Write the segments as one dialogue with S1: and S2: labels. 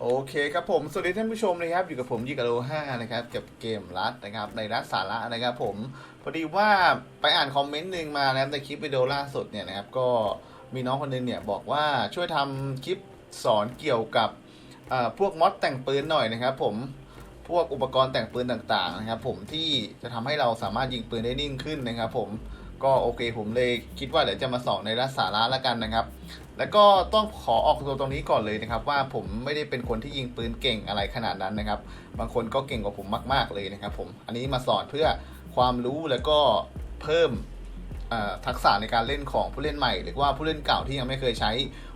S1: โอเคครับผม สวัสดีท่านผู้ชมนะครับ อยู่กับผมยิกาโลห้านะครับกับเกมรัดนะครับ ในรัดสาระนะครับผม พอดีว่าไปอ่านคอมเมนต์หนึ่งมานะครับในคลิปวิดีโอล่าสุดเนี่ยนะครับ ก็มีน้องคนหนึงเนี่ยบอกว่าช่วยทำคลิปสอนเกี่ยวกับพวกมอดแต่งปืนหน่อยนะครับ ผมพวกอุปกรณ์แต่งปืนต่างๆนะครับ ผมที่จะทำให้เราสามารถยิงปืนได้นิ่งขึ้นนะครับ ผม ก็โอเคผมเลยคิดว่าเดี๋ยวจะมาสอนในรัดสาระละกันนะครับ แล้วก็ต้องขอออกตัวตรงนี้ก่อนเลยนะครับ ว่าผมไม่ได้เป็นคนที่ยิงปืนเก่งอะไรขนาดนั้นนะครับ บางคนก็เก่งกว่าผมมาก ๆเลยนะครับ ผมอันนี้มาสอนเพื่อความรู้แล้วก็เพิ่มทักษะในการเล่นของผู้เล่นใหม่ หรือว่าผู้เล่นเก่าที่ยังไม่เคยใช้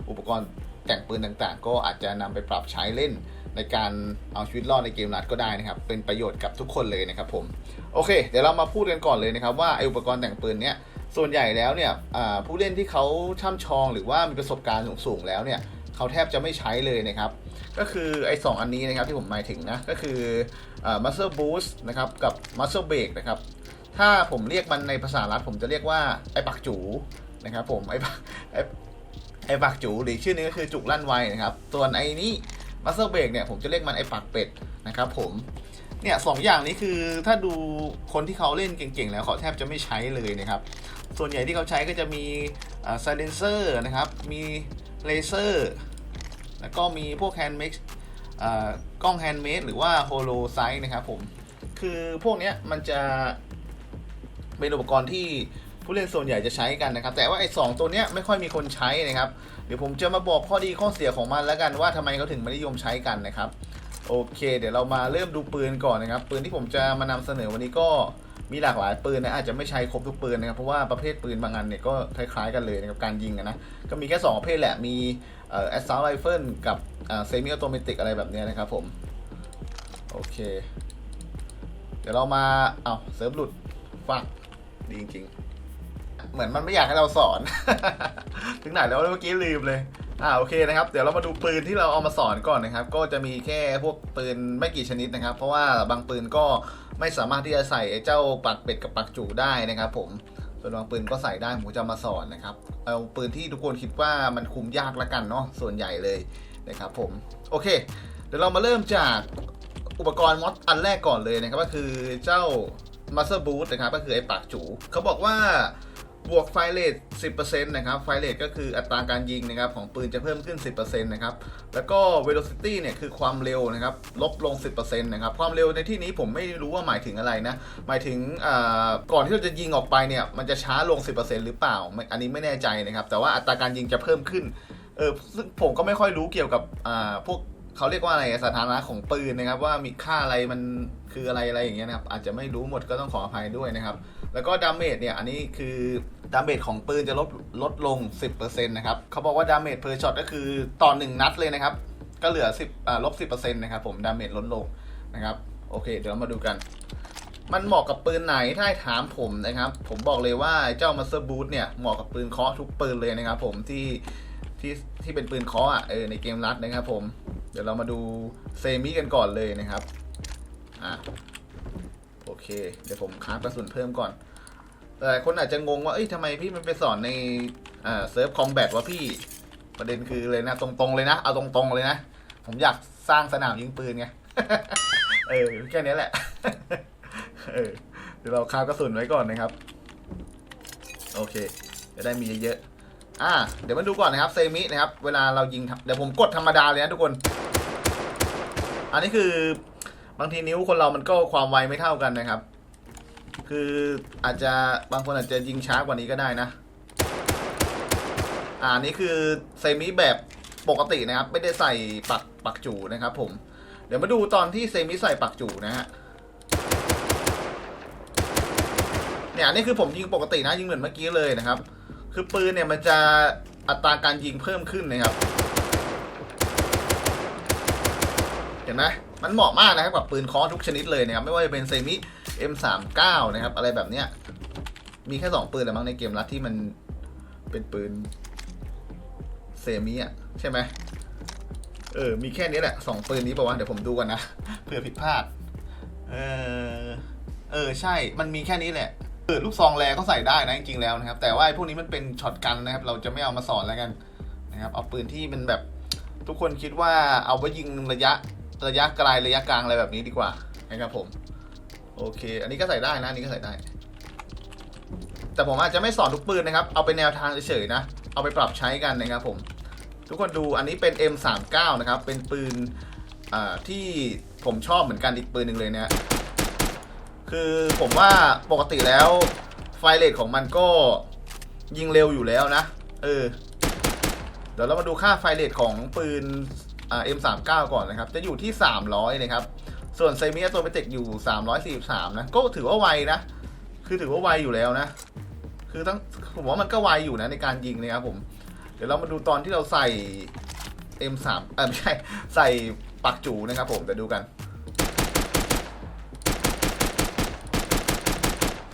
S1: อุปกรณ์แต่งปืนต่างๆ ก็อาจจะนำไปปรับใช้เล่น ในการเอาชีวิตรอดในเกมรัดก็ได้นะครับ เป็นประโยชน์กับทุกคนเลยนะครับผมโอเค เดี๋ยวเรามาพูดกันก่อนเลยนะครับว่าไออุปกรณ์แต่งปืนเนี้ยส่วนใหญ่แล้วเนี่ยผู้เล่นที่เขาช่ำชองหรือว่ามีประสบการณ์สูงๆแล้วเนี่ยเขาแทบจะไม่ใช้เลยนะครับ ก็คือไอ้สองอันนี้นะครับที่ผมหมายถึงนะ ก็คือ muscle boost นะครับกับ muscle break นะครับ ถ้าผมเรียกมันในภาษาลัดผมจะเรียกว่า ไอ้ปักจูนะครับผมไอ้ไอ้ไอ้ปักจูหรือชื่อนี้ก็คือจุกลั่นไวนะครับ ส่วนไอ้นี้ muscle break เนี่ยผมจะเรียกมันไอ้ปักเป็ดนะครับผมเนี่ยสองอย่างนี้คือถ้าดูคนที่เขาเล่นเก่งๆ แล้วเขาแทบจะไม่ใช้เลยนะครับ ส่วนใหญ่ที่เขาใช้ก็จะมีไซเลนเซอร์นะครับ มีเลเซอร์แล้วก็มีพวกแฮนด์เมดกล้องแฮนด์เมดหรือว่าโฮโลไซส์นะครับผม คือพวกนี้มันจะเป็นอุปกรณ์ที่ ผู้เล่นส่วนใหญ่จะใช้กันนะครับ แต่ว่าไอ้สองตัวเนี้ยไม่ค่อยมีคนใช้นะครับ เดี๋ยวผมจะมาบอกข้อดีข้อเสียของมันแล้วกันว่าทำไมเขาถึงไม่นิยมใช้กันนะครับ โอเค เดี๋ยวเรามาเริ่มดูปืนก่อนนะครับ ปืนที่ผมจะมานำเสนอวันนี้ก็มีหลากหลายปืนนะอาจจะไม่ใช้ครบทุกปืนนะครับเพราะว่าประเภทปืนบางอันเนี่ยก็คล้ายๆกันเลยนะครับการยิงนะก็มีแค่สองประเภทแหละมีเอ่อ assault rifle กับเอ่อ semi automatic อะไรแบบเนี้ยนะครับผมโอเค เดี๋ยวเรามาเอาเซิร์ฟหลุดฟักดีจริงๆ เหมือนมันไม่อยากให้เราสอน ถึงไหนแล้วเมื่อกี้ลืมเลยอ่าโอเคนะครับ เดี๋ยวเรามาดูปืนที่เราเอามาสอนก่อนนะครับ ก็จะมีแค่พวกปืนไม่กี่ชนิดนะครับ เพราะว่าบางปืนก็ไม่สามารถที่จะใส่เจ้าปักเป็ดกับปักจูได้นะครับ ผมส่วนบางปืนก็ใส่ได้ผมจะมาสอนนะครับ เอาปืนที่ทุกคนคิดว่ามันคุมยากละกันเนาะส่วนใหญ่เลยนะครับผมโอเค เดี๋ยวเรามาเริ่มจากอุปกรณ์มอดอันแรกก่อนเลยนะครับ ก็คือเจ้า Muscle Boost นะครับก็คือไอ้ปากจูเขาบอกว่า บวกไฟเรท10%นะครับ ไฟเรทก็คืออัตราการยิงนะครับของปืนจะเพิ่มขึ้น 10%นะครับ แล้วก็ velocity เนี่ยคือความเร็วนะครับลบลง 10%นะครับ ความเร็วในที่นี้ผมไม่รู้ว่าหมายถึงอะไรนะ หมายถึงอ่าก่อนที่เราจะยิงออกไปเนี่ย มันจะช้าลง 10%หรือเปล่า อันนี้ไม่แน่ใจนะครับ แต่ว่าอัตราการยิงจะเพิ่มขึ้น เออ ซึ่งผมก็ไม่ค่อยรู้เกี่ยวกับอ่าพวก เขาเรียกว่าอะไรสถานะของปืนนะครับ ว่ามีค่าอะไรมันคืออะไรอะไรอย่างเงี้ยนะครับ อาจจะไม่รู้หมดก็ต้องขออภัยด้วยนะครับ แล้วก็ดาเมจเนี่ยอันนี้คือดาเมจของปืนจะลดลดลง 10%นะครับเขาบอกว่าดาเมจเพอร์ช็อตก็คือต่อ 1 นัดเลยนะครับ ก็เหลือ 10อ่าลบ10%นะครับผมดาเมจลดลงนะครับ โอเค เดี๋ยวมาดูกัน มันเหมาะกับปืนไหนถ้าถามผมนะครับ ผมบอกเลยว่าเจ้า Master Boot เนี่ยเหมาะกับปืนเคาะทุกปืนเลยนะครับ ผมที่ที่ที่เป็นปืนเคาะอะเออในเกมรัดนะครับผม เดี๋ยวเรามาดูเซมิกันก่อนเลยนะครับ อะ โอเค เดี๋ยวผมค้างกระสุนเพิ่มก่อนแต่หลายคนอาจจะงงว่า เอ้ยทำไมพี่มันไปสอนในอ่าเซิร์ฟคอมแบทวะพี่ ประเด็นคือเลยนะตรงๆเลยนะ เอาตรงๆเลยนะ ผมอยากสร้างสนามยิงปืนไง เออ แค่นี้แหละ เออ เดี๋ยวเราค้างกระสุนไว้ก่อนนะครับ โอเค จะได้มีเยอะๆ อ่า เดี๋ยวมาดูก่อนนะครับเซมินะครับ เวลาเรายิง เดี๋ยวผมกดธรรมดาเลยนะทุกคน อันนี้คือบางทีนิ้วคนเรามันก็ความไวไม่เท่ากันนะครับ คืออาจจะบางคนอาจจะยิงช้ากว่านี้ก็ได้นะ อ่านี่คือเซมิแบบปกตินะครับ ไม่ได้ใส่ปักปักจูนะครับผม เดี๋ยวมาดูตอนที่เซมิใส่ปักจูนะฮะเนี่ยอันนี่คือผมยิงปกตินะยิงเหมือนเมื่อกี้เลยนะครับ คือปืนเนี่ยมันจะอัตราการยิงเพิ่มขึ้นนะครับ เห็นไหมมันเหมาะมากนะครับกับปืนคอทุกชนิดเลยนะครับ ไม่ว่าจะเป็นเซมิ M39 นะครับ อะไรแบบเนี้ย มีแค่สองปืนแหละมั้งในเกมรัดที่มันเป็นปืนเซมิอะ ใช่ไหมเออ มีแค่นี้แหละสองปืนนี้ป่าวะเดี๋ยวผมดูกันนะเผื่อผิดพลาด เออ เออ ใช่ มันมีแค่นี้แหละ เออลูกซองแรก็ใส่ได้นะจริงๆแล้วนะครับ แต่ว่าไอ้พวกนี้มันเป็นช็อตกันนะครับ เราจะไม่เอามาสอนแล้วกันนะครับเอาปืนที่มันแบบทุกคนคิดว่าเอาไว้ยิงระยะระยะไกลระยะกลางอะไรแบบนี้ดีกว่านะครับผมโอเค อันนี้ก็ใส่ได้นะอันนี้ก็ใส่ได้ แต่ผมอาจจะไม่สอนทุกปืนนะครับ เอาเป็นแนวทางเฉยๆนะ เอาไปปรับใช้กันนะครับผม ทุกคนดูอันนี้เป็น M39 นะครับ เป็นปืนอ่าที่ผมชอบเหมือนกันอีกปืนหนึ่งเลยเนี่ย คือผมว่าปกติแล้วไฟเรทของมันก็ยิงเร็วอยู่แล้วนะ เออ เดี๋ยวเรามาดูค่าไฟเรทของปืนอ่า M39 ก่อนนะครับ จะอยู่ที่ 300 นะครับ ส่วนไซมิอัตโตเมติกอยู่ 343 นะ ก็ถือว่าไวนะ คือถือว่าไวอยู่แล้วนะ คือทั้งผมว่ามันก็ไวอยู่นะในการยิงนะครับผม เดี๋ยวเรามาดูตอนที่เราใส่ M3 เออไม่ใช่ ใส่ปักจูนะครับผม เดี๋ยวดูกัน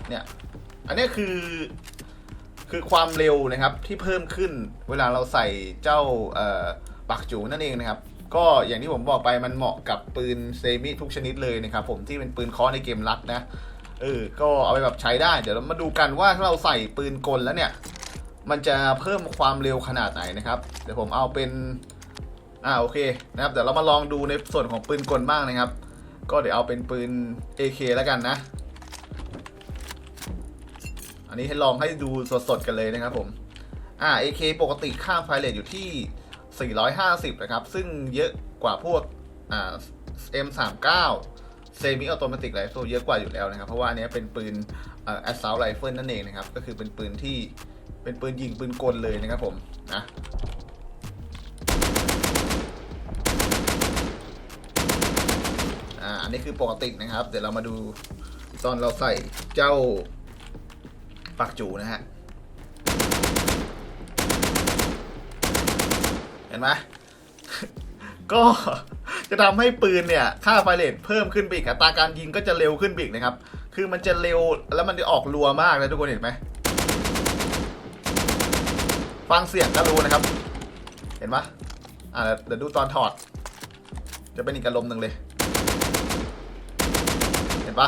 S1: เนี่ย อันนี้คือ คือความเร็วนะครับที่เพิ่มขึ้นเวลาเราใส่เจ้าปักจูนั่นเองนะครับ ก็อย่างที่ผมบอกไปมันเหมาะกับปืนเซมิทุกชนิดเลยนะครับ ผมที่เป็นปืนคอในเกมรัดนะเออก็เอาไปแบบใช้ได้ เดี๋ยวเรามาดูกันว่าถ้าเราใส่ปืนกลแล้วเนี่ย มันจะเพิ่มความเร็วขนาดไหนนะครับ เดี๋ยวผมเอาเป็น อ่าโอเคนะครับ เดี๋ยวเรามาลองดูในส่วนของปืนกลบ้างนะครับ ก็เดี๋ยวเอาเป็นปืน AK แล้วกันนะ นนี้ให้ลองให้ดูสดๆกันเลยนะครับผมอ่า AK ปกติค่าไฟเรทอยู่ที่ 450 นะครับ ซึ่งเยอะกว่าพวกอ่า M39 เซมิออโตเมติกไรเฟิลเยอะกว่าอยู่แล้วนะครับ เพราะว่าอันนี้เป็นปืนเอ่อ assault rifle นั่นเองนะครับ ก็คือเป็นปืนที่เป็นปืนยิงปืนกลเลยนะครับผมนะอ่าอันนี้คือปกตินะครับ เดี๋ยวเรามาดูตอนเราใส่เจ้า ปักจูนะฮะ เห็นไหมก็จะทำให้ปืนเนี่ย ค่าไฟเรทเพิ่มขึ้นไปอีกอัตราการยิงก็จะเร็วขึ้นไปอีกนะครับ คือมันจะเร็วแล้วมันจะออกรัวมากนะทุกคนเห็นไหมฟังเสียงก็รู้นะครับ เห็นปะอ่าเดี๋ยวดูตอนถอด จะเป็นอีกอารมณ์หนึ่งเลย เห็นปะ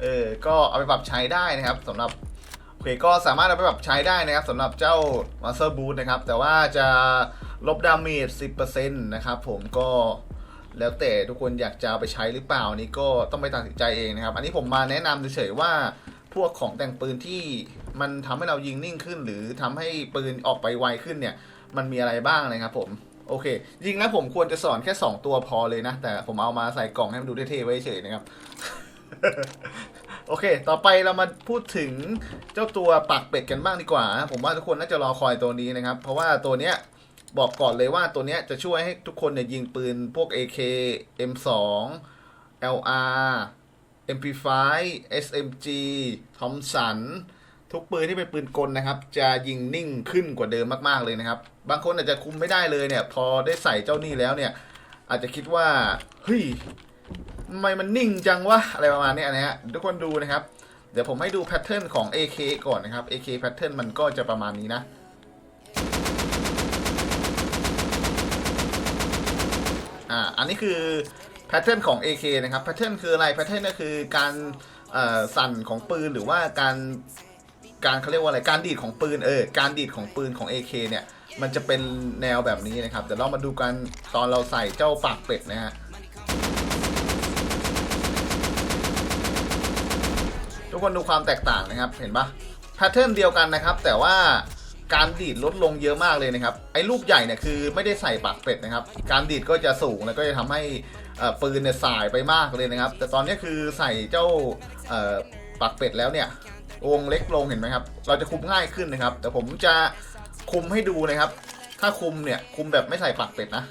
S1: เออ ก็เอาไปปรับใช้ได้นะครับสำหรับโอเคก็สามารถเอาไปปรับใช้ได้นะครับสำหรับเจ้า Master Boot นะครับ แต่ว่าจะลบดาเมจ10%นะครับผมก็แล้วแต่ทุกคนอยากจะไปใช้หรือเปล่านี่ก็ต้องไปตัดสินใจเองนะครับ อันนี้ผมมาแนะนำเฉยๆว่าพวกของแต่งปืนที่มันทำให้เรายิงนิ่งขึ้น หรือทำให้ปืนออกไปไวขึ้นเนี่ย มันมีอะไรบ้างนะครับผมโอเคจริงแล้วผมควรจะสอนแค่ 2 ตัวพอเลยนะ แต่ผมเอามาใส่กล่องให้มันดูเท่ๆไว้เฉยนะครับ โอเค ต่อไปเรามาพูดถึงเจ้าตัวปักเป็ดกันบ้างดีกว่า ผมว่าทุกคนน่าจะรอคอยตัวนี้นะครับ เพราะว่าตัวเนี้ยบอกก่อนเลยว่าตัวเนี้ยจะช่วยให้ทุกคนเนี่ยยิงปืนพวก AK M2 LR MP5 SMG Thompson ทุกปืนที่เป็นปืนกลนะครับ จะยิงนิ่งขึ้นกว่าเดิมมากๆเลยนะครับ บางคนอาจจะคุมไม่ได้เลยเนี่ย พอได้ใส่เจ้านี่แล้วเนี่ย อาจจะคิดว่า เฮ้ย ทำไมมันนิ่งจังวะอะไรประมาณนี้นะฮะทุกคนดูนะครับ เดี๋ยวผมให้ดูแพทเทิร์นของ AK ก่อนนะครับ AK แพทเทิร์นมันก็จะประมาณนี้นะอ่าอันนี้คือแพทเทิร์นของ AK นะครับแพทเทิร์นคืออะไรแพทเทิร์นก็คือการสั่นของปืนหรือว่าการการเขาเรียกว่าอะไร การดีดของปืนเออ การดีดของปืนของ AK เนี่ย มันจะเป็นแนวแบบนี้นะครับ เดี๋ยวเรามาดูกันตอนเราใส่เจ้าปากเป็ดนะฮะ ทุ กคนดูความแตกต่างนะครับ เห็นปะแพทเทิร์นเดียวกันนะครับ แต่ว่าการดีดลดลงเยอะมากเลยนะครับ ไอ้ลูกใหญ่เนี่ยคือไม่ได้ใส่ปากเป็ดนะครับ การดีดก็จะสูงแล้วก็จะทำให้ปืนเนี่ยสายไปมากเลยนะครับ แต่ตอนนี้คือใส่เจ้าปากเป็ดแล้วเนี่ยวงเล็กลงเห็นไหมครับ เราจะคุมง่ายขึ้นนะครับ แต่ผมจะคุมให้ดูนะครับ ถ้าคุมเนี่ยคุมแบบไม่ใส่ปากเป็ดนะ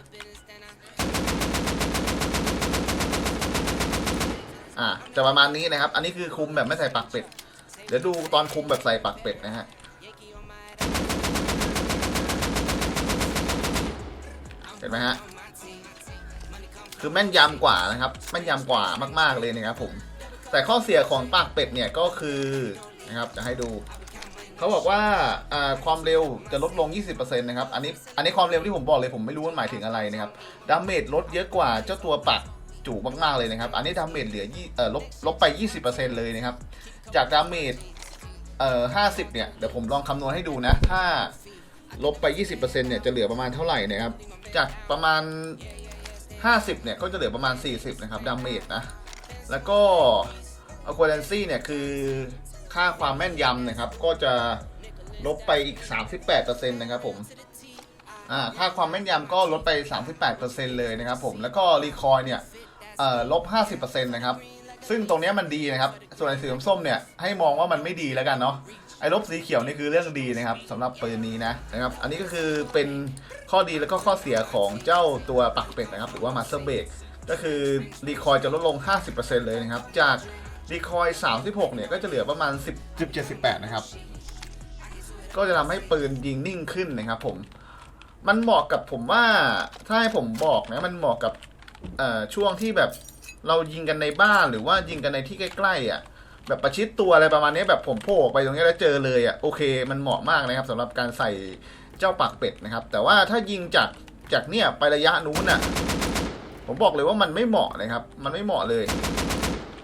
S1: อ่าจะประมาณนี้นะครับ อันนี้คือคุมแบบไม่ใส่ปากเป็ด เดี๋ยวดูตอนคุมแบบใส่ปากเป็ดนะฮะเห็นไหมฮะคือแม่นยำกว่านะครับ แม่นยำกว่ามาก ๆเลยนะครับผม แต่ข้อเสียของปากเป็ดเนี่ยก็คือนะครับจะให้ดูเขาบอกว่าความเร็วจะลดลง 20%นะครับ อันนี้อันนี้ความเร็วที่ผมบอกเลยผมไม่รู้ว่าหมายถึงอะไรนะครับดาเมจลดเยอะกว่าเจ้าตัวปัก จูมากๆเลยนะครับ อันนี้ดาเมจเหลือยี่เออลบลบไป 20%เลยนะครับ จากดาเมจเอ่อ50เนี่ย เดี๋ยวผมลองคำนวณให้ดูนะ ถ้าลบไป 20%เนี่ยจะเหลือประมาณเท่าไหร่นะครับ จากประมาณ 50 เนี่ย ก็จะเหลือประมาณ 40 นะครับดาเมจนะ แล้วก็ accuracy เนี่ยคือค่าความแม่นยำนะครับ ก็จะลบไปอีก 38%นะครับผมอ่าค่าความแม่นยำก็ลดไป 38%เลยนะครับผมแล้วก็รีคอยเนี่ย เอ่อลบ50%นะครับ ซึ่งตรงนี้มันดีนะครับ ส่วนไอ้สีส้มเนี่ยให้มองว่ามันไม่ดีแล้วกันเนาะไอ้ลบสีเขียวนี่คือเรื่องดีนะครับสำหรับปืนนี้นะนะครับ อันนี้ก็คือเป็นข้อดีแล้วก็ข้อเสียของเจ้าตัวปักเป็ดนะครับ หรือว่ามาสเตอร์เบรกก็คือรีคอยจะลดลง 50%เลยนะครับ จากรีคอย36 เนี่ยก็จะเหลือประมาณ 10 17 18 นะครับ ก็จะทำให้ปืนยิงนิ่งขึ้นนะครับผม มันเหมาะกับผมว่า ถ้าให้ผมบอกนะ มันเหมาะกับ ช่วงที่แบบเรายิงกันในบ้านหรือว่ายิงกันในที่ใกล้ๆอะแบบประชิดตัวอะไรประมาณนี้แบบผมโผล่ไปตรงนี้แล้วเจอเลยอะโอเค มันเหมาะมากนะครับสำหรับการใส่เจ้าปากเป็ดนะครับ แต่ว่าถ้ายิงจากจากเนี่ยไประยะนู้นอะผมบอกเลยว่ามันไม่เหมาะนะครับ มันไม่เหมาะเลย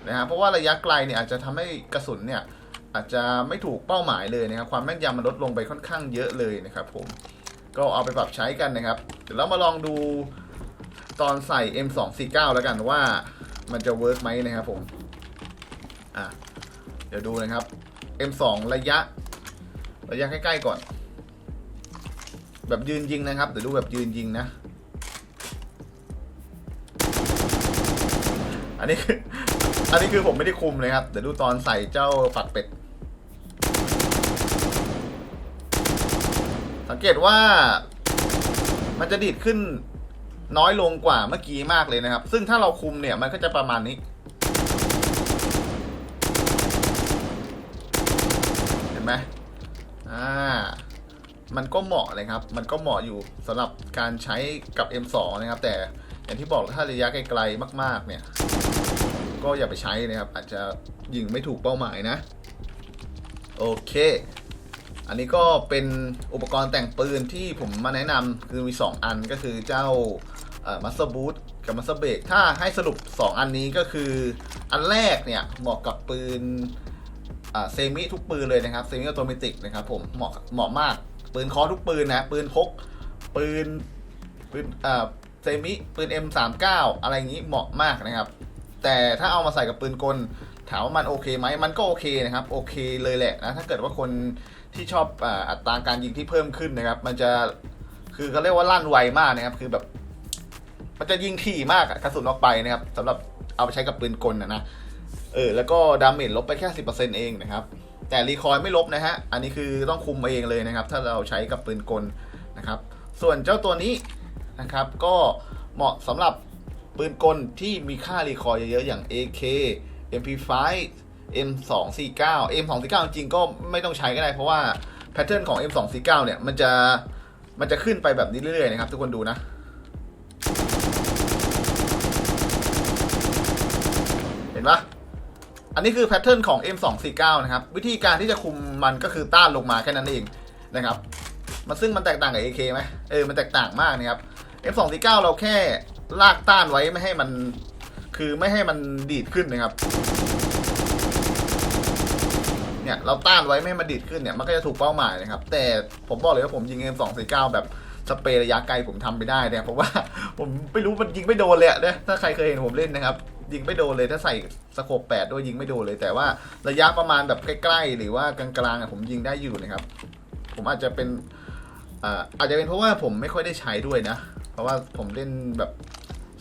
S1: นะฮะเพราะว่าระยะไกลเนี่ยอาจจะทำให้กระสุนเนี่ยอาจจะไม่ถูกเป้าหมายเลยนะครับ ความแม่นยำมันลดลงไปค่อนข้างเยอะเลยนะครับ ผมก็เอาไปปรับใช้กันนะครับ เดี๋ยวเรามาลองดู ตอนใส่ M249 แล้วกันว่ามันจะเวิร์กไหมนะครับผมอะเดี๋ยวดูนะครับ M2 ระยะ ระยะใกล้ๆก่อน แบบยืนยิงนะครับ เดี๋ยวดูแบบยืนยิงนะ อันนี้คืออันนี้คือผมไม่ได้คุมเลยครับ เดี๋ยวดูตอนใส่เจ้าปักเป็ด สังเกตว่ามันจะดีดขึ้น น้อยลงกว่าเมื่อกี้มากเลยนะครับ ซึ่งถ้าเราคุมเนี่ยมันก็จะประมาณนี้เห็นไหมอ่ามันก็เหมาะเลยครับ มันก็เหมาะอยู่สำหรับการใช้กับ M2 นะครับ แต่อย่างที่บอกถ้าระยะไกลๆมาก ๆ เนี่ย ก็อย่าไปใช้นะครับ อาจจะยิงไม่ถูกเป้าหมายนะ โอเค อันนี้ก็เป็นอุปกรณ์แต่งปืนที่ผมมาแนะนำคือมี 2 อันก็คือเจ้ามัสเตอร์บูทกับมัสเตอร์เบกถ้าให้สรุป 2 อันนี้ก็คืออันแรกเนี่ยเหมาะกับปืนเซมิทุกปืนเลยนะครับเซมิออโตเมติกนะครับผมเหมาะเหมาะมากปืนคอทุกปืนนะปืนพกปืนปืนเซมิปืน M39 อะไรอย่างนี้เหมาะมากนะครับ แต่ถ้าเอามาใส่กับปืนกลถามว่ามันโอเคไหมมันก็โอเคนะครับโอเคเลยแหละนะถ้าเกิดว่าคน ที่ชอบอัตราการยิงที่เพิ่มขึ้นนะครับ มันจะคือเขาเรียกว่าลั่นไวมากนะครับ คือแบบ มันจะยิงถี่มากกระสุนออกไปนะครับสำหรับเอาไปใช้กับปืนกลนะนะเออแล้วก็ดาเมจลบไปแค่สิเปอร์เซ็นเองนะครับ แต่รีคอยไม่ลบนะฮะ อันนี้คือต้องคุมเองเลยนะครับ ถ้าเราใช้กับปืนกลนะครับ ส่วนเจ้าตัวนี้นะครับ ก็เหมาะสำหรับปืนกลที่มีค่ารีคอยเยอะๆอย่าง AK MP5 M249 M249 จริงก็ไม่ต้องใช้ก็ได้เพราะว่าแพทเทิร์นของ M249 เนี่ยมันจะมันจะขึ้นไปแบบนี้เรื่อยๆนะครับ ทุกคนดูนะเห็นปะอันนี้คือแพทเทิร์นของ M249 นะครับ วิธีการที่จะคุมมันก็คือต้านลงมาแค่นั้นเองนะครับ มันซึ่งมันแตกต่างกับ AK ไหมเออ มันแตกต่างมากนะครับ M249 เราแค่ลากต้านไว้ไม่ให้มัน คือไม่ให้มันดีดขึ้นนะครับ เนี่ยเราต้านไว้ไม่มันดีดขึ้นเนี่ยมันก็จะถูกเป้าหมายนะครับ แต่ผมบอกเลยว่าผมยิง M249 แบบสเปรย์ระยะไกลผมทำไปได้เนี่ยเพราะว่าผมไม่รู้มันยิงไม่โดนเลยอะเนี่ยถ้าใครเคยเห็นผมเล่นนะครับ ยิงไม่โดนเลยถ้าใส่สโคปแปดด้วยยิงไม่โดนเลย แต่ว่าระยะประมาณแบบใกล้ๆ หรือว่ากลางๆผมยิงได้อยู่นะครับ ผมอาจจะเป็นอาอาจจะเป็นเพราะว่าผมไม่ค่อยได้ใช้ด้วยนะ เพราะว่าผมเล่นแบบ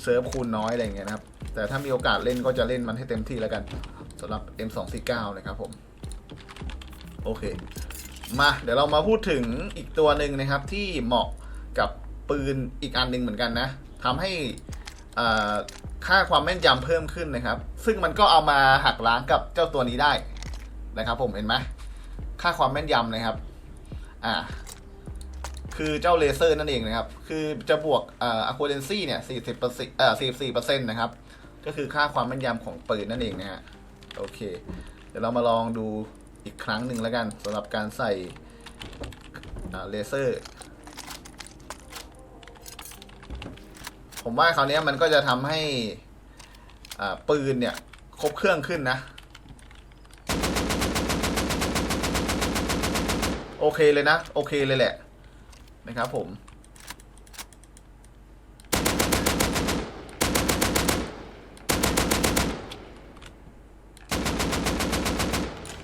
S1: เซิร์ฟคูณน้อยอะไรอย่างเงี้ยนะครับ แต่ถ้ามีโอกาสเล่นก็จะเล่นมันให้เต็มที่แล้วกันสำหรับ M249 นะครับผม โอเค มาเดี๋ยวเรามาพูดถึงอีกตัวหนึ่งนะครับที่เหมาะกับปืนอีกอันหนึ่งเหมือนกันนะทำให้ค่าความแม่นยำเพิ่มขึ้นนะครับ ซึ่งมันก็เอามาหักล้างกับเจ้าตัวนี้ได้นะครับ ผมเห็นไหมค่าความแม่นยำนะครับ อ่า คือเจ้าเลเซอร์นั่นเองนะครับ คือจะบวกอ่า accuracy เนี่ย40เปอร์เซ็นต์อ่า44เปอร์เซ็นต์นะครับ ก็คือค่าความแม่นยำของปืนนั่นเองนะฮะ โอเค เดี๋ยวเรามาลองดู อีกครั้งหนึ่งแล้วกันสำหรับการใส่เลเซอร์ ผมว่าคราวนี้มันก็จะทำให้ปืนเนี่ย ครบเครื่องขึ้นนะ โอเคเลยนะ โอเคเลยแหละ นะครับผม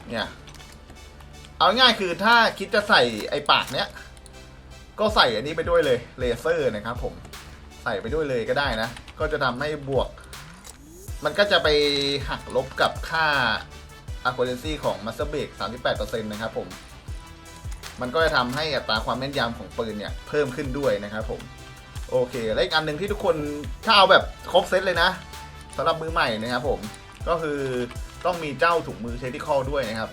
S1: เนี่ย เอาง่ายคือถ้าคิดจะใส่ไอ้ปากเนี้ย ก็ใส่อันนี้ไปด้วยเลยเลเซอร์นะครับผมใส่ไปด้วยเลยก็ได้นะ ก็จะทำให้บวก มันก็จะไปหักลบกับค่า accuracy ของ master b r a k 38%นะครับผม มันก็จะทำให้อัตราความแม่นยำของปืนเนี่ยเพิ่มขึ้นด้วยนะครับผม โอเค และอีกอันหนึ่งที่ทุกคนถ้าเอาแบบครบเซตเลยนะสำหรับมือใหม่นะครับผม ก็คือต้องมีเจ้าถุงมือเทติคอด้วยนะครับ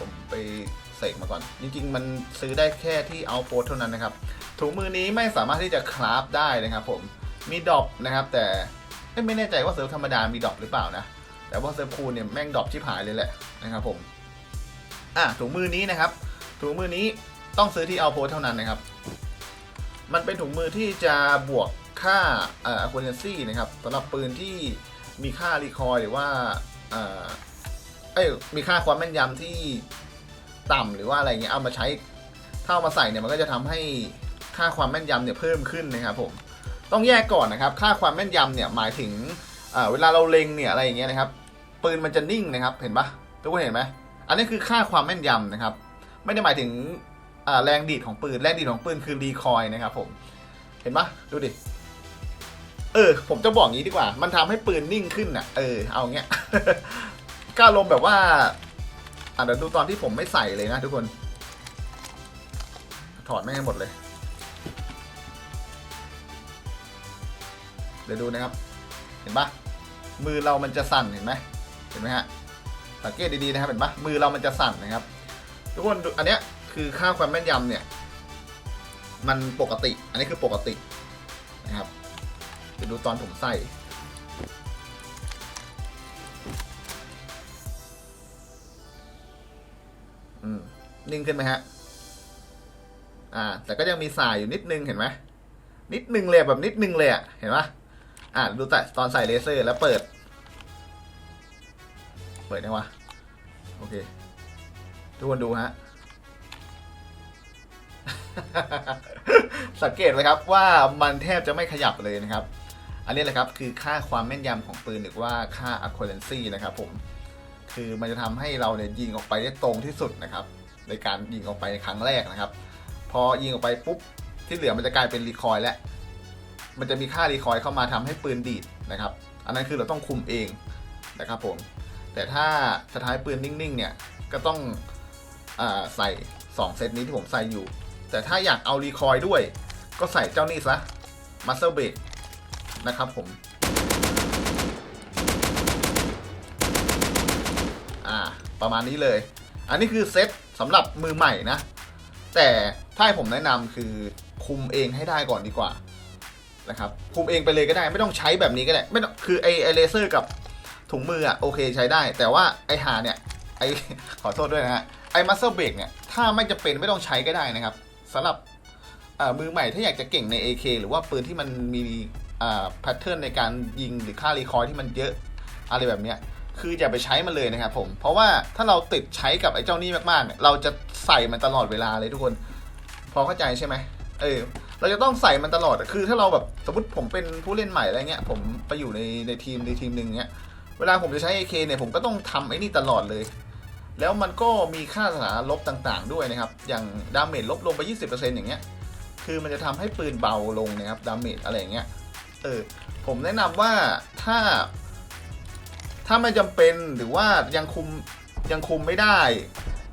S1: ผมไปเสกมาก่อน จริงๆ มันซื้อได้แค่ที่เอาโ o สเท่านั้นนะครับ ถุงมือนี้ไม่สามารถที่จะคราฟได้นะครับผมมีดรอปนะครับ แต่ไม่แน่ใจว่าเซิร์ฟธรรมดามีดรอปหรือเปล่านะ แต่ว่าเซิร์ฟคูลเนี่ยแม่งดรอปชิบหายเลยแหละนะครับผมอะถุงมือนี้นะครับ ถุงมือนี้ต้องซื้อที่เอาโ o สเท่านั้นนะครับ มันเป็นถุงมือที่จะบวกค่าเอ่อ accuracy นะครับสำหรับปืนที่มีค่ารีคอยหรือว่าเอ่อ อ้ยมีค่าความแม่นยำที่ต่ำหรือว่าอะไรเงี้ยเอามาใช้ถ้าเอามาใส่เนี่ยมันก็จะทำให้ค่าความแม่นยำเนี่ยเพิ่มขึ้นนะครับผมต้องแยกก่อนนะครับ ค่าความแม่นยำเนี่ยหมายถึงเวลาเราเล็งเนี่ยอะไรอย่างเงี้ยนะครับปืนมันจะนิ่งนะครับเห็นปะทุกคนเห็นไหมอันนี้คือค่าความแม่นยำนะครับ ไม่ได้หมายถึงแรงดีดของปืนแรงดีดของปืนคือรีคอยนะครับผมเห็นปะดูดิเออ ผมจะบอกงี้ดีกว่า มันทำให้ปืนนิ่งขึ้นน่ะ เออ เอาเงี้ย ก็อารมณ์แบบว่าอะเดี๋ยวดูตอนที่ผมไม่ใส่เลยนะทุกคน ถอดไม่งให้หมดเลย เดี๋ยวดูนะครับ เห็นปะมือเรามันจะสั่นเห็นไหมเห็นไหมฮะสังเกตดีๆนะครับเห็นปะมือเรามันจะสั่นนะครับ ทุกคนดูอันเนี้ยคือค่าความแม่นยำเนี่ย มันปกติ อันนี้คือปกตินะครับเดี๋ยวดูตอนผมใส่ นิ่งขึ้นไหมฮะ อ่า แต่ก็ยังมีสายอยู่นิดนึงเห็นไหมนิดนึงเลยแบบนิดนึงเลยอะเห็นปะอ่าดูแต่ตอนใส่เลเซอร์แล้วเปิด เปิดยังวะโอเค ทุกคนดูฮะสังเกตไหมครับว่ามันแทบจะไม่ขยับเลยนะครับ อันนี้แหละครับคือค่าความแม่นยำของปืนหรือว่าค่า accuracy นะครับผม คือมันจะทำให้เราเนี่ยยิงออกไปได้ตรงที่สุดนะครับ ในการยิงออกไปในครั้งแรกนะครับ พอยิงออกไปปุ๊บที่เหลือมันจะกลายเป็นรีคอยล์แล้วมันจะมีค่ารีคอยล์เข้ามาทำให้ปืนดีดนะครับ อันนั้นคือเราต้องคุมเองนะครับผม แต่ถ้าสถานปืนนิ่งๆเนี่ยก็ต้องอใส่ 2 เซตนี้ที่ผมใส่อยู่ แต่ถ้าอยากเอารีคอยล์ด้วย ก็ใส่เจ้านี่ซะมัสเซอร์เบรกนะครับผมอ่าประมาณนี้เลย อันนี้คือเซตสำหรับมือใหม่นะ แต่ถ้าให้ผมแนะนำคือคุมเองให้ได้ก่อนดีกว่านะครับคุมเองไปเลยก็ได้ไม่ต้องใช้แบบนี้ก็ได้ไม่ต้องคือไอไอเลเซอร์กับถุงมืออะโอเคใช้ได้ แต่ว่าไอหาเนี่ยไอขอโทษด้วยนะฮะไอมัสเซอร์เบรกเนี่ยถ้าไม่จะเป็นไม่ต้องใช้ก็ได้นะครับสำหรับมือใหม่ถ้าอยากจะเก่งใน AK หรือว่าปืนที่มันมีอ่าแพทเทิร์นในการยิงหรือค่ารีคอยที่มันเยอะอะไรแบบเนี้ย คืออย่าไปใช้มันเลยนะครับผม เพราะว่าถ้าเราติดใช้กับไอ้เจ้านี่มากๆเนี่ยเราจะใส่มันตลอดเวลาเลยทุกคน พอเข้าใจใช่ไหมเออเราจะต้องใส่มันตลอดคือถ้าเราแบบสมมติผมเป็นผู้เล่นใหม่อะไรเงี้ย ผมไปอยู่ในในทีมในทีมหนึ่งเงี้ยเวลาผมจะใช้ AK เนี่ยผมก็ต้องทำไอ้นี่ตลอดเลย แล้วมันก็มีค่าสถานะลบต่างๆ ด้วยนะครับ อย่างดาเมจลบลงไป 20%อย่างเงี้ย คือมันจะทำให้ปืนเบาลงนะครับดาเมจอะไรอย่างเงี้ย เออ ผมแนะนำว่าถ้า ถ้าไม่จำเป็นหรือว่ายังคุมยังคุมไม่ได้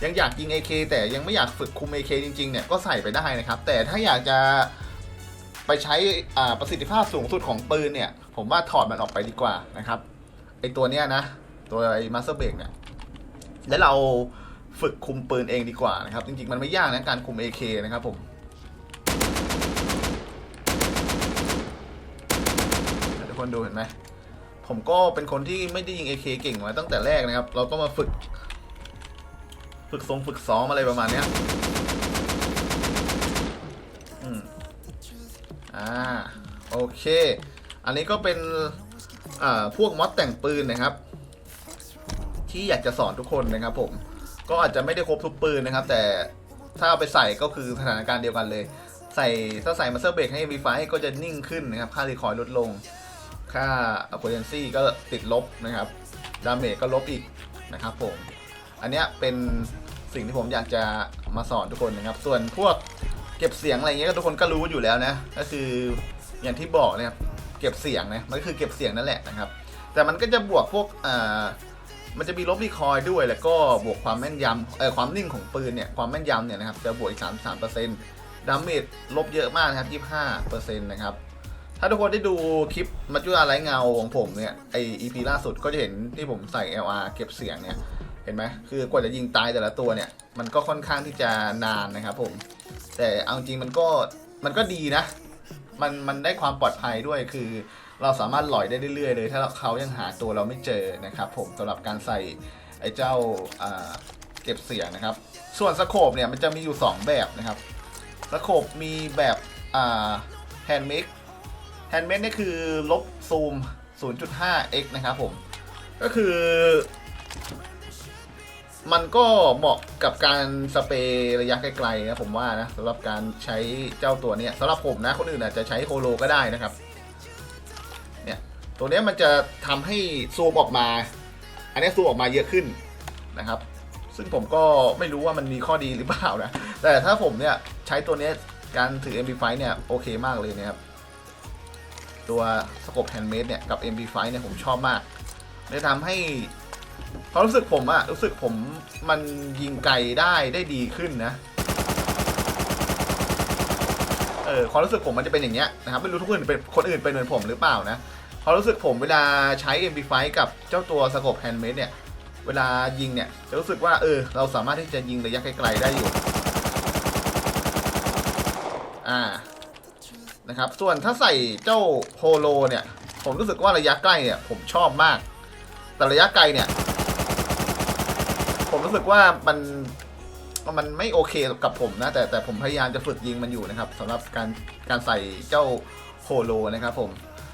S1: ยังอยากยิง AK แต่ยังไม่อยากฝึกคุม AK จริงๆเนี่ยก็ใส่ไปได้นะครับ แต่ถ้าอยากจะไปใช้อ่าประสิทธิภาพสูงสุดของปืนเนี่ย ผมว่าถอดมันออกไปดีกว่านะครับไอตัวเนี้ยนะ ตัวไอมาสเตอร์เบรกเนี่ย แล้วเราฝึกคุมปืนเองดีกว่านะครับ จริงๆ มันไม่ยากนะการคุม AK นะครับผมทุกคนดูเห็นไหม ผมก็เป็นคนที่ไม่ได้ยิง AK เก่งมาตั้งแต่แรกนะครับ เราก็มาฝึก ฝึกทรงฝึกซ้อมอะไรประมาณเนี้ยอืมอ่าโอเค อันนี้ก็เป็นอ่าพวกมอดแต่งปืนนะครับ ที่อยากจะสอนทุกคนนะครับ ผม ก็อาจจะไม่ได้ครบทุกปืนนะครับ แต่ถ้าเอาไปใส่ก็คือสถานการณ์เดียวกันเลย ใส่ถ้าใส่มาสเตอร์เบรกให้ v ีไฟก็จะนิ่งขึ้นนะครับ ค่ารีคอยลดลง ค่า a c c u r a n c y ก็ติดลบนะครับดาเมจก็ลบอีกนะครับผม อันนี้เป็นสิ่งที่ผมอยากจะมาสอนทุกคนนะครับ ส่วนพวกเก็บเสียงอะไรเงี้ยก็ทุกคนก็รู้อยู่แล้วนะ ก็คืออย่างที่บอกนะครับเก็บเสียงนะมันก็คือเก็บเสียงนั่นแหละนะครับ แต่มันก็จะบวกพวกอ่ามันจะมีลบรีคอยด้วย แล้วก็บวกความแม่นยำเออความนิ่งของปืนเนี่ยความแม่นยำเนี่ยนะครับจะบวกอีก3 3ดาเมจลบเยอะมากนะครับ25%นะครับ ถ้าทุกคนได้ดูคลิปมัจจุราไร้เงาของผมเนี่ยไอ EP ล่าสุดก็จะเห็นที่ผมใส่ LR เก็บเสียงเนี่ยเห็นไหมคือกว่าจะยิงตายแต่ละตัวเนี่ย มันก็ค่อนข้างที่จะนานนะครับผม แต่เอาจริงมันก็มันก็ดีนะ มันมันได้ความปลอดภัยด้วยคือเราสามารถหลอยได้เรื่อยๆเลย ถ้าเขายังหาตัวเราไม่เจอนะครับผมสำหรับการใส่ไอ้เจ้าเก็บเสียงนะครับ ส่วนสโคปเนี่ยมันจะมีอยู่ 2 แบบนะครับสโคปมีแบบแฮนด์เมด แฮนด์เมดนี่คือลบซูม 0.5x นะครับผม ก็คือ มันก็เหมาะกับการสเปรย์ระยะไกลๆนะผมว่านะสำหรับการใช้เจ้าตัวนี้สำหรับผมนะ คนอื่นอาจจะใช้โฮโลก็ได้นะครับ เนี่ย ตัวนี้มันจะทำให้ซูมออกมา อันนี้ซูมออกมาเยอะขึ้นนะครับ ซึ่งผมก็ไม่รู้ว่ามันมีข้อดีหรือเปล่านะ แต่ถ้าผมเนี่ยใช้ตัวนี้การถือ MP5 เนี่ยโอเคมากเลยนะครับ ตัวสกบแฮนด์เมดเนี่ย กับ MP5 เนี่ย ผมชอบมากเลยทำให้ความรู้สึกผมอะรู้สึกผมมันยิงไกลได้ได้ดีขึ้นนะ เออความรู้สึกผมมันจะเป็นอย่างเงี้ยนะครับ ไม่รู้ทุกคนเป็นคนอื่นเป็นเหมือนผมหรือเปล่านะความรู้สึกผมเวลาใช้ MP5 กับเจ้าตัวสกบแฮนด์เมดเนี่ย เวลายิงเนี่ย จะรู้สึกว่า เออ เราสามารถที่จะยิงระยะไกลๆได้อยู่ อ่า นะครับ ส่วนถ้าใส่เจ้าโฮโลเนี่ย ผมรู้สึกว่าระยะใกล้เนี่ยผมชอบมาก แต่ระยะไกลเนี่ย ผมรู้สึกว่ามันมันไม่โอเคกับผมนะ แต่แต่ผมพยายามจะฝึกยิงมันอยู่นะครับสำหรับการการใส่เจ้าโฮโลนะครับผม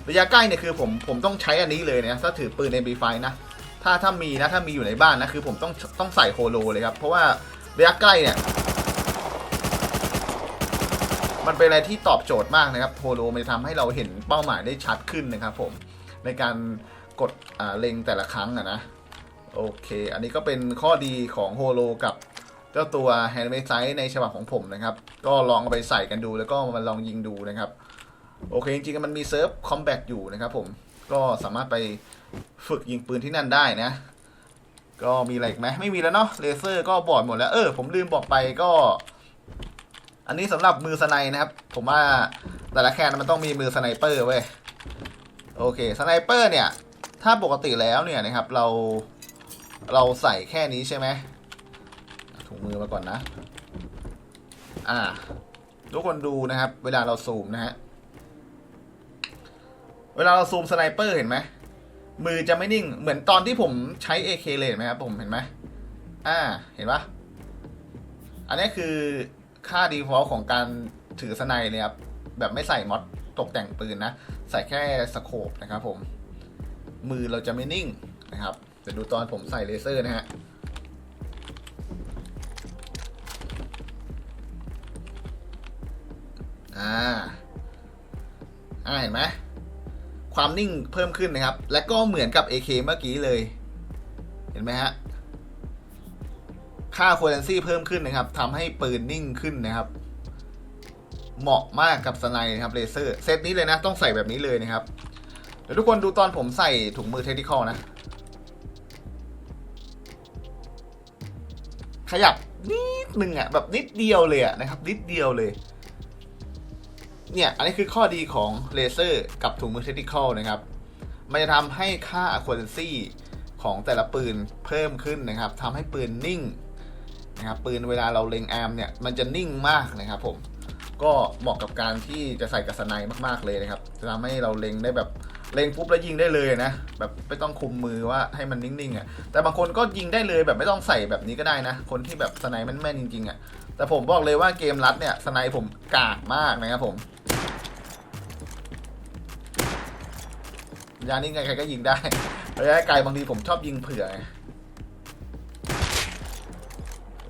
S1: ระยะใกล้เนี่ยคือผมผมต้องใช้อันนี้เลยนะถ้าถือปืน MP5 นะถ้าถ้ามีนะถ้ามีอยู่ในบ้านนะคือผมต้องต้องใส่โฮโลเลยครับเพราะว่าระยะใกล้เนี่ย มันเป็นอะไรที่ตอบโจทย์มากนะครับโฮโลมันจะทำให้เราเห็นเป้าหมายได้ชัดขึ้นนะครับผมในการกดเล็งแต่ละครั้งอะนะโอเค อันนี้ก็เป็นข้อดีของโฮโลกับเจ้าตัว h a n d m a d e Size ในฉบับของผมนะครับ ก็ลองเอาไปใส่กันดูแล้วก็มาลองยิงดูนะครับ โอเค จริงๆ มันมีเซิร์ฟคอมแบทอยู่นะครับผม ก็สามารถไปฝึกยิงปืนที่นั่นได้นะ ก็มีอะไรอีกไหมไม่มีแล้วเนาะเลเซอร์ก็บอดหมดแล้ว เออ ผมลืมบอกไปก็ อันนี้สำหรับมือสไนนะครับ ผมว่าแต่ละแคนมันต้องมีมือสไนเปอร์เว้ยโอเคสไนเปอร์เนี่ย ถ้าปกติแล้วเนี่ยนะครับ เราเราใส่แค่นี้ใช่ไหมถุงมือมาก่อนนะ อ่า ทุกคนดูนะครับ เวลาเราซูมนะฮะเวลาเราซูมสไนเปอร์เห็นไหมมือจะไม่นิ่ง เหมือนตอนที่ผมใช้ AK เลยเห็นไหมครับผมเห็นไหมอ่า เห็นปะอันนี้คือ ค่า default ของการถือสไนเนี่ยครับ แบบไม่ใส่มอดตกแต่งปืนนะ ใส่แค่สโคปนะครับผม มือเราจะไม่นิ่งนะครับ เดี๋ยวดูตอนผมใส่เลเซอร์นะฮะอ่าอ่าเห็นไหมความนิ่งเพิ่มขึ้นนะครับ และก็เหมือนกับ AK เมื่อกี้เลย เห็นไหมฮะ ค่า c u r r e n c y เพิ่มขึ้นนะครับทำให้ปืนนิ่งขึ้นนะครับ เหมาะมากกับสไนด์นะครับเลเซอร์เซตนี้เลยนะ ต้องใส่แบบนี้เลยนะครับเดี๋ยวทุกคนดูตอนผมใส่ถุงมือเทคนิคอลนะ ขยับนิดนึงอะแบบนิดเดียวเลยอะนะครับ นิดเดียวเลย เนี่ย อันนี้คือข้อดีของเลเซอร์กับถุงมือเทคนิคอลนะครับ มันจะทำให้ค่า accuracy ของแต่ละปืนเพิ่มขึ้นนะครับทำให้ปืนนิ่ง นะครับปืนเวลาเราเล็งแอมเนี่ยมันจะนิ่งมากนะครับผมก็เหมาะกับการที่จะใส่กับสไนมากๆเลยนะครับจะทำให้เราเล็งได้แบบเล็งปุ๊บแล้วยิงได้เลยนะแบบไม่ต้องคุมมือว่าให้มันนิ่งๆอะแต่บางคนก็ยิงได้เลยแบบไม่ต้องใส่แบบนี้ก็ได้นะ คนที่แบบสไนแม่นๆจริงๆอะแต่ผมบอกเลยว่าเกมรัดเนี่ยสไนผมกากมากนะครับผมยานี่ไงใครก็ยิงได้ระยะไกลบางทีผมชอบยิงเผื่อ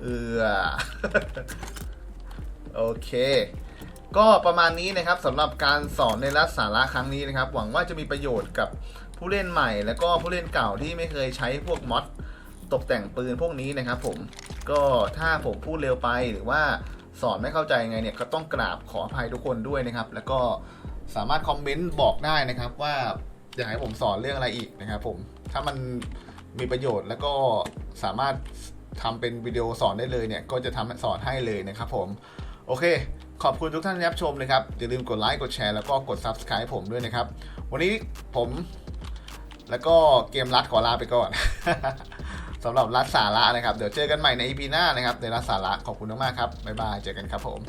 S1: เออโอเค ก็ประมาณนี้นะครับสำหรับการสอนในรัฐสาระครั้งนี้นะครับ หวังว่าจะมีประโยชน์กับผู้เล่นใหม่ แล้วก็ผู้เล่นเก่าที่ไม่เคยใช้พวกมอดตกแต่งปืนพวกนี้นะครับ ผมก็ถ้าผมพูดเร็วไปหรือว่าสอนไม่เข้าใจไงเนี่ยก็ต้องกราบขออภัยทุกคนด้วยนะครับ แล้วก็สามารถคอมเมนต์บอกได้นะครับ ว่าอยากให้ผมสอนเรื่องอะไรอีกนะครับ ผมถ้ามันมีประโยชน์แล้วก็สามารถ ทำเป็นวิดีโอสอนได้เลยเนี่ยก็จะทำสอนให้เลยนะครับผม โอเค ขอบคุณทุกท่านที่รับชมนะครับ อย่าลืมกดไลค์กดแชร์แล้วก็กด Subscribe ผมด้วยนะครับ วันนี้ผมแล้วก็เกมรัดขอลาไปก่อนสำหรับรัดสาระนะครับ เดี๋ยวเจอกันใหม่ใน EP หน้านะครับในรัดสาระขอบคุณมากๆครับบ๊ายบายเจอกันครับผม